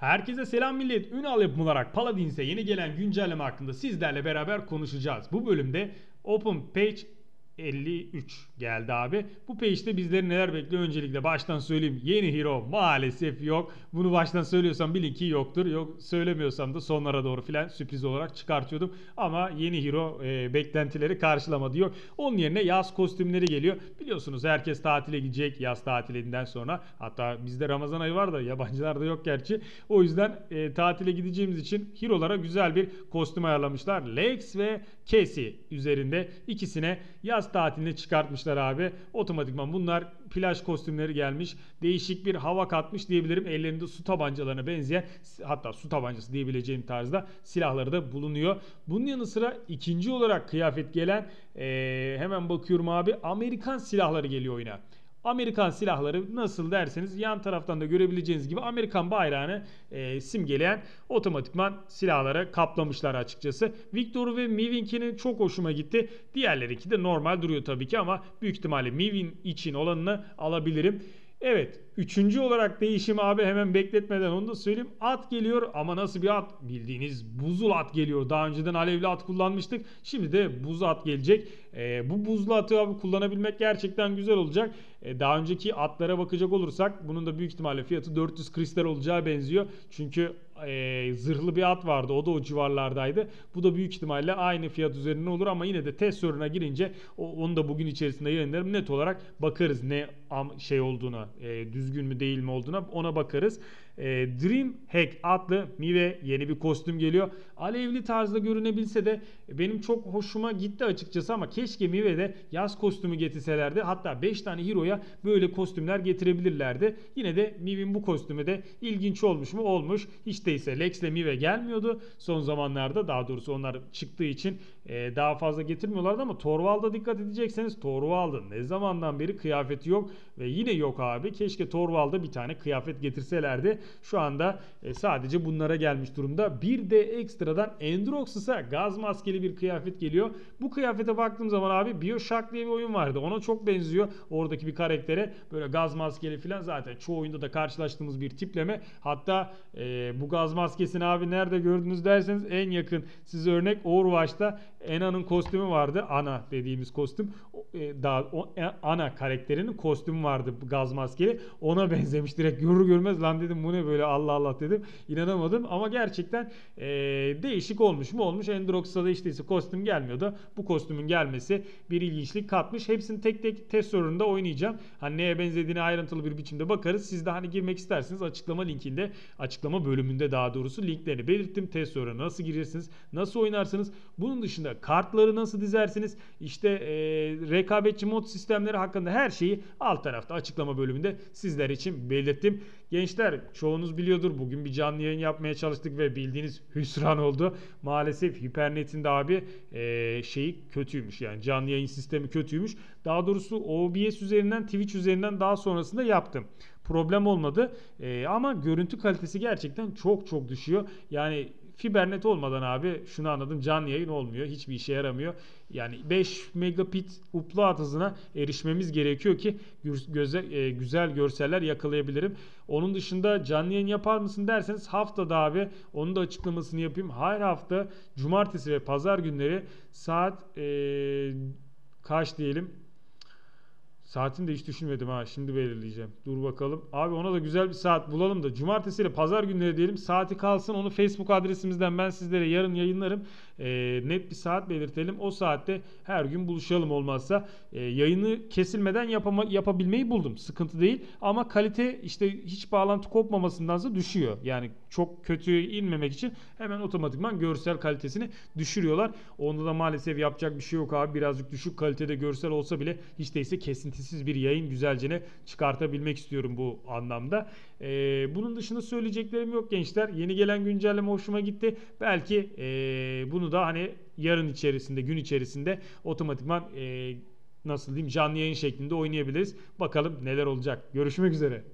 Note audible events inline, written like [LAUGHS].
Herkese selam millet. Ünal yapım olarak Paladins'e yeni gelen güncelleme hakkında sizlerle beraber konuşacağız. Bu bölümde Open Page 53 geldi abi. Bu page'de bizleri neler bekliyor öncelikle baştan söyleyeyim. Yeni hero maalesef yok. Bunu baştan söylüyorsam bilin ki yoktur. Yok söylemiyorsam da sonlara doğru filan sürpriz olarak çıkartıyordum. Ama yeni hero e, beklentileri karşılamadı yok. Onun yerine yaz kostümleri geliyor. Biliyorsunuz herkes tatile gidecek yaz tatilinden sonra. Hatta bizde Ramazan ayı var da yabancılarda yok gerçi. O yüzden e, tatile gideceğimiz için hero'lara güzel bir kostüm ayarlamışlar. Lex ve Casey üzerinde ikisine yaz tatiline çıkartmışlar abi. Otomatikman bunlar plaj kostümleri gelmiş. Değişik bir hava katmış diyebilirim. Ellerinde su tabancalarına benzeyen hatta su tabancası diyebileceğim tarzda silahları da bulunuyor. Bunun yanı sıra ikinci olarak kıyafet gelen ee, hemen bakıyorum abi Amerikan silahları geliyor oyuna. Amerikan silahları nasıl derseniz yan taraftan da görebileceğiniz gibi Amerikan bayrağını e, simgeleyen otomatikman silahlara kaplamışlar açıkçası. Victor ve Mivink'inin çok hoşuma gitti. Diğerlerinki de normal duruyor tabii ki ama büyük ihtimalle Mivin için olanını alabilirim. Evet. Üçüncü olarak değişim abi hemen bekletmeden onu da söyleyeyim. At geliyor ama nasıl bir at? Bildiğiniz buzul at geliyor. Daha önceden alevli at kullanmıştık. Şimdi de buz at gelecek. E, bu buzlu atı abi kullanabilmek gerçekten güzel olacak. E, daha önceki atlara bakacak olursak bunun da büyük ihtimalle fiyatı 400 kristal olacağı benziyor. Çünkü e, zırhlı bir at vardı. O da o civarlardaydı. Bu da büyük ihtimalle aynı fiyat üzerine olur ama yine de test soruna girince onu da bugün içerisinde yayınlarım. Net olarak bakarız ne şey olduğuna, e, düzgün mü değil mi olduğuna ona bakarız. E, Dream Hack adlı Mive yeni bir kostüm geliyor. Alevli tarzda görünebilse de benim çok hoşuma gitti açıkçası ama keşke Mive'de yaz kostümü getirselerdi. Hatta 5 tane hero'ya böyle kostümler getirebilirlerdi. Yine de Mive'in bu kostümü de ilginç olmuş mu? Olmuş. Hiç değilse Lex ile Mive gelmiyordu. Son zamanlarda daha doğrusu onlar çıktığı için e, daha fazla getirmiyorlardı ama Torvald'a dikkat edecekseniz Torvald'ın ne zamandan beri kıyafeti yok ve yine yok abi. Keşke Torvald'a bir tane kıyafet getirselerdi. Şu anda e, sadece bunlara gelmiş durumda. Bir de ekstradan Endroxus'a gaz maskeli bir kıyafet geliyor. Bu kıyafete baktığım zaman abi Bioshock diye bir oyun vardı. Ona çok benziyor. Oradaki bir karaktere böyle gaz maskeli falan zaten çoğu oyunda da karşılaştığımız bir tipleme. Hatta e, bu gaz maskesini abi nerede gördünüz derseniz en yakın size örnek Overwatch'ta Ena'nın kostümü vardı. Ana dediğimiz kostüm. E, daha o, e, ana karakterinin kostümü vardı gaz maskeli. Ona [LAUGHS] benzemiş direkt görür görmez lan dedim bu ne böyle Allah Allah dedim. İnanamadım ama gerçekten e, değişik olmuş mu olmuş. Endrox'a da işte kostüm gelmiyordu. Bu kostümün gelmesi bir ilginçlik katmış. Hepsini tek tek test sorununda oynayacağım. Hani neye benzediğini ayrıntılı bir biçimde bakarız. Siz de hani girmek isterseniz açıklama linkinde açıklama bölümünde daha doğrusu linklerini belirttim. Test sorunu nasıl girirsiniz? Nasıl oynarsınız? Bunun dışında kartları nasıl dizersiniz? İşte e, rekabetçi mod sistemleri hakkında her şeyi alt tarafta açıklama bölümünde sizler için belirttim. Gençler çoğunuz biliyordur bugün bir canlı yayın yapmaya çalıştık ve bildiğiniz hüsran oldu. Maalesef Hypernet'in de abi e, şeyi kötüymüş yani canlı yayın sistemi kötüymüş. Daha doğrusu OBS üzerinden Twitch üzerinden daha sonrasında yaptım problem olmadı. E, ama görüntü kalitesi gerçekten çok çok düşüyor. Yani Fibernet olmadan abi şunu anladım canlı yayın olmuyor. Hiçbir işe yaramıyor. Yani 5 megabit upload hızına erişmemiz gerekiyor ki göze, e, güzel görseller yakalayabilirim. Onun dışında canlı yayın yapar mısın derseniz haftada abi onun da açıklamasını yapayım. Her hafta cumartesi ve pazar günleri saat e, kaç diyelim Saatini de hiç düşünmedim ha. Şimdi belirleyeceğim. Dur bakalım. Abi ona da güzel bir saat bulalım da. Cumartesi ile pazar günleri diyelim. Saati kalsın. Onu Facebook adresimizden ben sizlere yarın yayınlarım. E, net bir saat belirtelim. O saatte her gün buluşalım olmazsa. E, yayını kesilmeden yapama, yapabilmeyi buldum. Sıkıntı değil. Ama kalite işte hiç bağlantı kopmamasındansa düşüyor. Yani çok kötü inmemek için hemen otomatikman görsel kalitesini düşürüyorlar. Onda da maalesef yapacak bir şey yok abi. Birazcık düşük kalitede görsel olsa bile hiç değilse kesintisiz bir yayın güzelcene çıkartabilmek istiyorum bu anlamda. Ee, bunun dışında söyleyeceklerim yok gençler. Yeni gelen güncelleme hoşuma gitti. Belki ee, bunu da hani yarın içerisinde, gün içerisinde otomatikman ee, nasıl diyeyim canlı yayın şeklinde oynayabiliriz. Bakalım neler olacak. Görüşmek üzere.